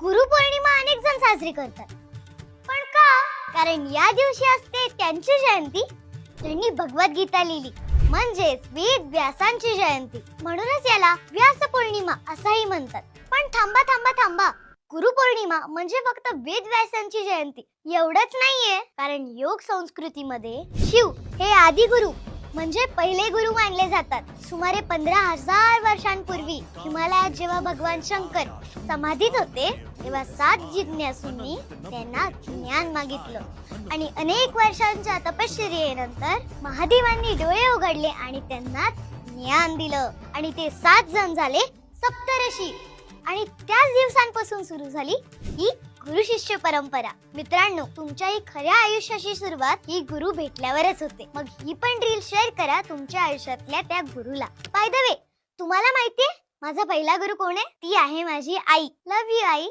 गुरुपौर्णिमा अनेक जण साजरी करतात. पण का? कारण या दिवशी असते त्यांची जयंती. त्यांनी भगवद्गीता लिहिली. म्हणजेच वेद व्यासांची जयंती. म्हणूनच याला व्यास पौर्णिमा असंही म्हणतात. पण थांबा थांबा थांबा. गुरुपौर्णिमा म्हणजे फक्त वेद व्यासांची जयंती. एवढंच नाहीये. कारण योग संस्कृतीमध्ये शिव हे आदिगुरु म्हणजे पहिले गुरु मानले जातात. सुमारे पंधरा हजार वर्षांनी हिमालयात जेव्हा भगवान शंकर समाधीत होते तेव्हा सात जिज्ञासूंनी त्यांना ज्ञान मागितलं. आणि अनेक वर्षांच्या तपश्चर्येनंतर महादेवांनी डोळे उघडले आणि त्यांना ज्ञान दिलं. आणि ते सात जण झाले सप्तऋषी. आणि त्याच दिवसांपासून सुरू झाली ही गुरु शिष्य परंपरा. मित्रांनो तुमच्या ही खऱ्या आयुष्याची सुरुवात ही गुरु भेटल्यावरच होते. मग ही पण रील शेअर करा तुमच्या आयुष्यातल्या त्या गुरुला. बाय वे तुम्हाला माहितीये माझा पहिला गुरु कोण आहे? ती आहे माझी आई. Love you I.